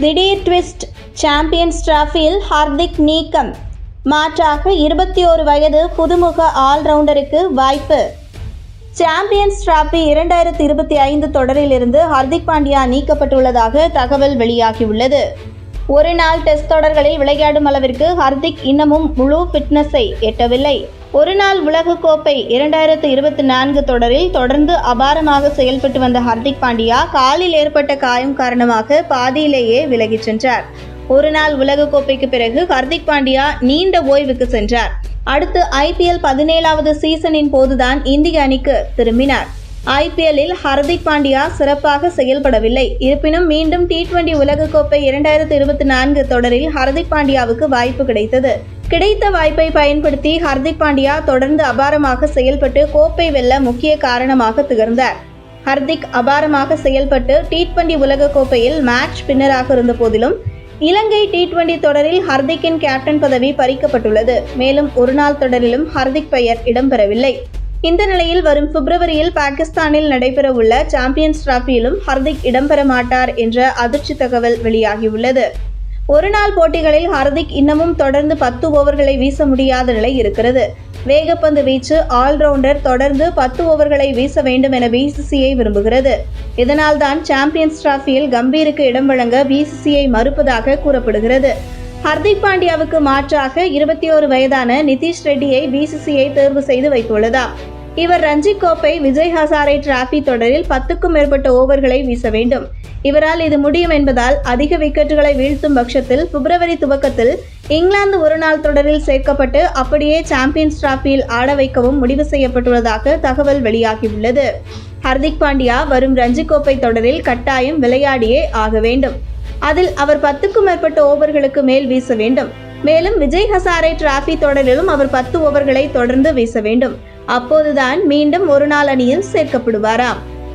திடீர் twist. Champions டிராஃபியில் Hardik நீக்கம். மாற்றாக இருபத்தி ஓரு வயது புதுமுக ஆல்ரவுண்டருக்கு வாய்ப்பு. சாம்பியன்ஸ் டிராபி இரண்டாயிரத்தி இருபத்தி ஐந்து தொடரிலிருந்து ஹர்திக் பாண்டியா நீக்கப்பட்டுள்ளதாக தகவல் வெளியாகியுள்ளது. ஒரு நாள் டெஸ்ட் தொடர்களில் விளையாடும் அளவிற்கு ஹர்திக் இன்னமும் முழு ஃபிட்னஸை எட்டவில்லை. ஒரு நாள் உலகக்கோப்பை இரண்டாயிரத்து இருபத்தி நான்கு தொடரில் தொடர்ந்து அபாரமாக செயல்பட்டு வந்த ஹர்திக் பாண்டியா காலில் ஏற்பட்ட காயம் காரணமாக பாதியிலேயே விலகிச் சென்றார். ஒரு நாள் உலகக்கோப்பைக்கு பிறகு ஹர்திக் பாண்டியா நீண்ட ஓய்வுக்கு சென்றார். அடுத்து ஐபிஎல் பதினேழாவது சீசனின் போதுதான் இந்திய அணிக்கு திரும்பினார். ஐபிஎல்லில் ஹர்திக் பாண்டியா சிறப்பாக செயல்படவில்லை. இருப்பினும் மீண்டும் டி டுவெண்டி உலகக்கோப்பை இரண்டாயிரத்து இருபத்தி நான்கு தொடரில் ஹர்திக் பாண்டியாவுக்கு வாய்ப்பு கிடைத்தது. கிடைத்த வாய்ப்பை பயன்படுத்தி ஹர்திக் பாண்டியா தொடர்ந்து அபாரமாக செயல்பட்டு கோப்பை வெல்ல முக்கிய காரணமாக திகழ்ந்தார். ஹர்திக் அபாரமாக செயல்பட்டு டி டுவெண்டி உலகக்கோப்பையில் மேட்ச் பின்னராக இருந்த போதிலும் இலங்கை டி டுவெண்டி தொடரில் ஹர்திக்கின் கேப்டன் பதவி பறிக்கப்பட்டுள்ளது. மேலும் ஒருநாள் தொடரிலும் ஹர்திக் பெயர் இடம்பெறவில்லை. இந்த நிலையில் வரும் பிப்ரவரியில் பாகிஸ்தானில் நடைபெறவுள்ள சாம்பியன்ஸ் டிராபியிலும் ஹர்திக் இடம்பெற மாட்டார் என்ற அதிர்ச்சி தகவல் வெளியாகியுள்ளது. ஒருநாள் போட்டிகளில் ஹர்திக் இன்னமும் தொடர்ந்து பத்து ஓவர்களை வீச முடியாத நிலை இருக்கிறது. வேகப்பந்து வீச்சு ஆல்ரவுண்டர் தொடர்ந்து பத்து ஓவர்களை வீச வேண்டும் என பிசிசிஐ விரும்புகிறது. இதனால்தான் சாம்பியன்ஸ் டிராஃபியில் கம்பீருக்கு இடம் வழங்க பிசிசிஐ மறுப்பதாக கூறப்படுகிறது. ஹர்திக் பாண்டியாவுக்கு மாற்றாக இருபத்தி ஓரு வயதான நிதிஷ் ரெட்டியை பிசிசிஐ தேர்வு செய்து வைத்துள்ளதாம் இவர் ரஞ்சி கோப்பை விஜய் ஹசாரே டிராபி தொடரில் பத்துக்கும் மேற்பட்ட ஓவர்களை வீச வேண்டும். இவரால் இது முடியும் என்பதால் அதிக விக்கெட்டுகளை வீழ்த்தும் பட்சத்தில் பிப்ரவரி துவக்கத்தில் இங்கிலாந்து ஒருநாள் தொடரில் சேர்க்கப்பட்டு அப்படியே சாம்பியன்ஸ் டிராபியில் ஆட வைக்கவும் முடிவு செய்யப்பட்டுள்ளதாக தகவல் வெளியாகியுள்ளது. ஹர்திக் பாண்டியா வரும் ரஞ்சி கோப்பை தொடரில் கட்டாயம் விளையாடியே ஆக வேண்டும். அதில் அவர் பத்துக்கும் மேற்பட்ட ஓவர்களுக்கு மேல் வீச வேண்டும். மேலும் விஜய் ஹசாரே டிராபி தொடரிலும் அவர் பத்து ஓவர்களை தொடர்ந்து வீச வேண்டும். அப்போதுதான் மீண்டும் ஒரு நாள் அணியில் சேர்க்கப்படுவாராம்.